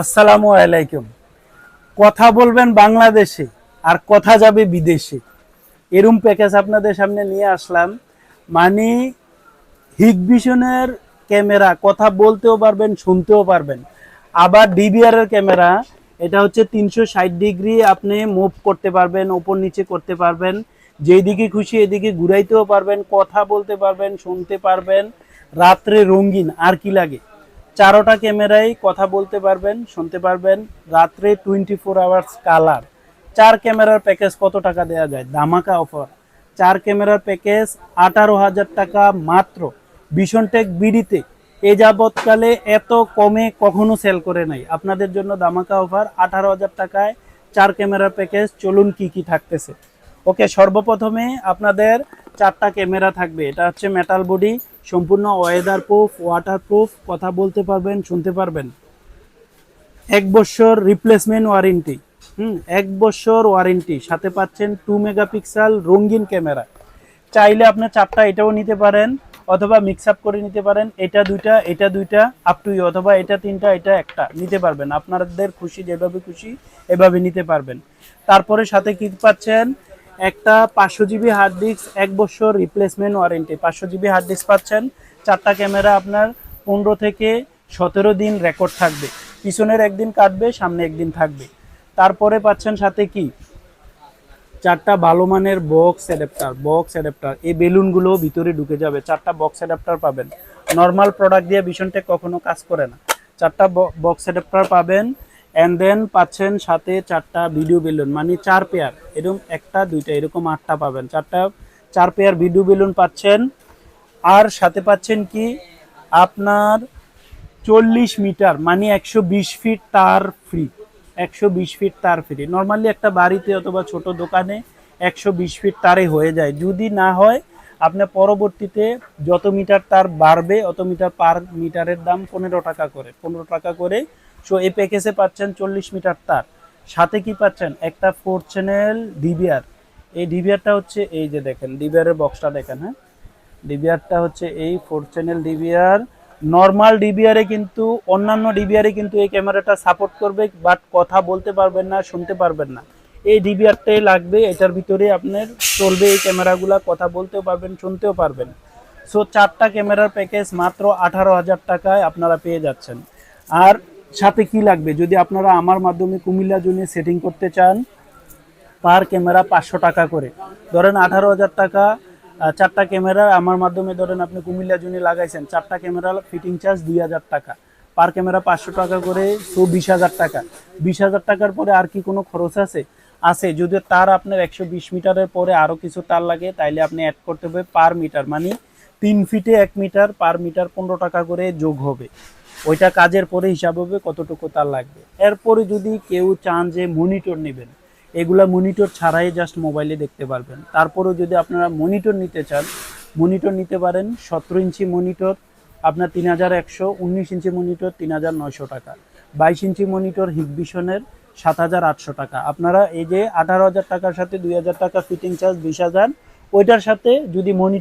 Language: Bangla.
আসসালামু আলাইকুম। কথা বলবেন বাংলাদেশে আর কথা যাবে বিদেশে। এরম প্যাকেজ আপনাদের সামনে নিয়ে আসলাম। মানে হিগভিশনের ক্যামেরা, কথা বলতেও পারবেন, শুনতেও পারবেন। আবার ডিবিআর এর ক্যামেরা, এটা হচ্ছে তিনশো ষাট ডিগ্রি আপনি মুভ করতে পারবেন, ওপর নিচে করতে পারবেন। যেই দিকে খুশি এদিকে ঘুরাইতেও পারবেন, কথা বলতে পারবেন, শুনতে পারবেন। রাত্রে রঙিন, আর কি লাগে? চারোটা ক্যামেরায় কথা বলতে পারবেন, শুনতে পারবেন। রাত্রে টোয়েন্টি ফোর আওয়ার্স কালার চার ক্যামেরার প্যাকেজ কত টাকা দেওয়া যায়? ধামাকা অফার চার ক্যামেরার প্যাকেজ আঠারো হাজার টাকা মাত্র। টেক বিডিতে এ যাবৎকালে এত কমে কখনো সেল করে নাই। আপনাদের জন্য দামাকা অফার আঠারো হাজার টাকায় চার ক্যামেরার প্যাকেজ চলুন কি কি থাকতেছে। ওকে সর্বপ্রথমে আপনাদের চারটা ক্যামেরা থাকবে। এটা হচ্ছে মেটাল বডি সম্পূর্ণ ওয়েদার প্রুফ ওয়াটার প্রুফ কথা বলতে পারবেন, শুনতে পারবেন। এক বছর রিপ্লেসমেন্ট ওয়ারেন্টি হুম, এক বছর ওয়ারেন্টি সাথে পাচ্ছেন টু মেগাপিক্সেল রঙিন ক্যামেরা। চাইলে আপনি চারটা এটাও নিতে পারেন, অথবা মিক্স আপ করে নিতে পারেন, এটা দুইটা এটা দুইটা আপ টু ইউ অথবা এটা তিনটা, এটা একটা, নিতে পারবেন। আপনাদের খুশি, যেভাবে খুশি, এভাবে নিতে পারবেন। তারপরে সাথে কি পাচ্ছেন? একটা পাঁচশো জিবি হার্ড ডিস্ক এক বছর রিপ্লেসমেন্ট ওয়ারেন্টি পাঁচশো জিবি হার্ড ডিস্ক পাচ্ছেন, চারটা ক্যামেরা আপনার পনেরো থেকে সতেরো দিন রেকর্ড থাকবে। পিছনের একদিন কাটবে, সামনে একদিন থাকবে। তারপরে পাচ্ছেন সাথে কি? চারটা ভালো মানের বক্স অ্যাডাপ্টার বক্স অ্যাডাপ্টার এই বেলুনগুলো ভিতরে ঢুকে যাবে। চারটা বক্স অ্যাডাপ্টার পাবেন। নর্মাল প্রোডাক্ট দিয়ে ভীষণটেক কখনো কাজ করে না। চারটা বক্স অ্যাডাপ্টার পাবেন। অ্যান্ড দেন পাচ্ছেন সাথে চারটা ভিডিও বেলুন মানে চার পেয়ার এরকম একটা, দুইটা, এরকম আটটা পাবেন। চারটা, চার পেয়ার ভিডিও বেলুন পাচ্ছেন। আর সাথে পাচ্ছেন কি? আপনার চল্লিশ মিটার মানে একশো বিশ ফিট তার ফ্রি একশো বিশ ফিট তার ফ্রি নর্মালি একটা বাড়িতে অথবা ছোট দোকানে একশো বিশ ফিট তারে হয়ে যায়। যদি না হয় আপনার পরবর্তীতে যত মিটার তার বাড়বে, অত মিটার পার মিটারের দাম পনেরো টাকা করে। পনেরো টাকা করে সো এই প্যাকেজে পাচ্ছেন চল্লিশ মিটার তার। সাথে কি পাচ্ছেন? একটা ফোর চ্যানেল ডিবিআর এই ডিবিআরটা হচ্ছে এই যে দেখেন ডিবিআরের বক্সটা দেখেন হ্যাঁ? ডিবিআরটা হচ্ছে এই ফোর চ্যানেল ডিবিআর নর্মাল ডিবিআরে কিন্তু, অন্যান্য ডিবিআরে কিন্তু এই ক্যামেরাটা সাপোর্ট করবে বাট কথা বলতে পারবেন না, শুনতে পারবেন না। এই ডিবিআরটাই লাগবে, এটার ভিতরে আপনার চলবে এই ক্যামেরাগুলো, কথা বলতেও পারবেন, শুনতেও পারবেন। সো চারটা ক্যামেরার প্যাকেজ মাত্র আঠারো হাজার টাকায় আপনারা পেয়ে যাচ্ছেন। আর সাথে কি লাগবে? যদি আপনারা আমার মাধ্যমে কুমিল্লা জোনে সেটিং করতে চান, পার ক্যামেরা পাঁচশো টাকা করে। ধরেন আঠারো হাজার টাকা চারটা ক্যামেরা আমার মাধ্যমে ধরেন আপনি কুমিল্লা জুনি লাগাইছেন, চারটা ক্যামেরা ফিটিং চার্জ দুই হাজার টাকা। পার ক্যামেরা পাঁচশো টাকা করে সো বিশ হাজার টাকা। বিশ হাজার টাকার পরে আর কি কোনো খরচ আছে? আছে, যদি তার আপনার একশো বিশ মিটারের পরে আরও কিছু তার লাগে, তাইলে আপনি অ্যাড করতে হবে পার মিটার মানে তিন ফিটে এক মিটার পার মিটার পনেরো টাকা করে যোগ হবে। ওইটা কাজের পরে হিসাব হবে কতটুকু তার লাগবে। এরপরে যদি কেউ চান যে মনিটর নেবেন, এগুলা মনিটর ছাড়াই জাস্ট মোবাইলে দেখতে পারবেন। তারপরেও যদি আপনারা মনিটর নিতে চান মনিটর নিতে পারেন সতেরো ইঞ্চি মনিটর আপনার তিন হাজার একশো, উনিশ ইঞ্চি মনিটর তিন হাজার নয়শো টাকা। বাইশ ইঞ্চি মনিটর হিগভিশনের সাত হাজার আটশো টাকা। আপনারা এই যে আঠারো হাজার টাকার সাথে দুই হাজার টাকা ফিটিং চার্জ বিশ হাজার, ওইটার সাথে যদি মনিটর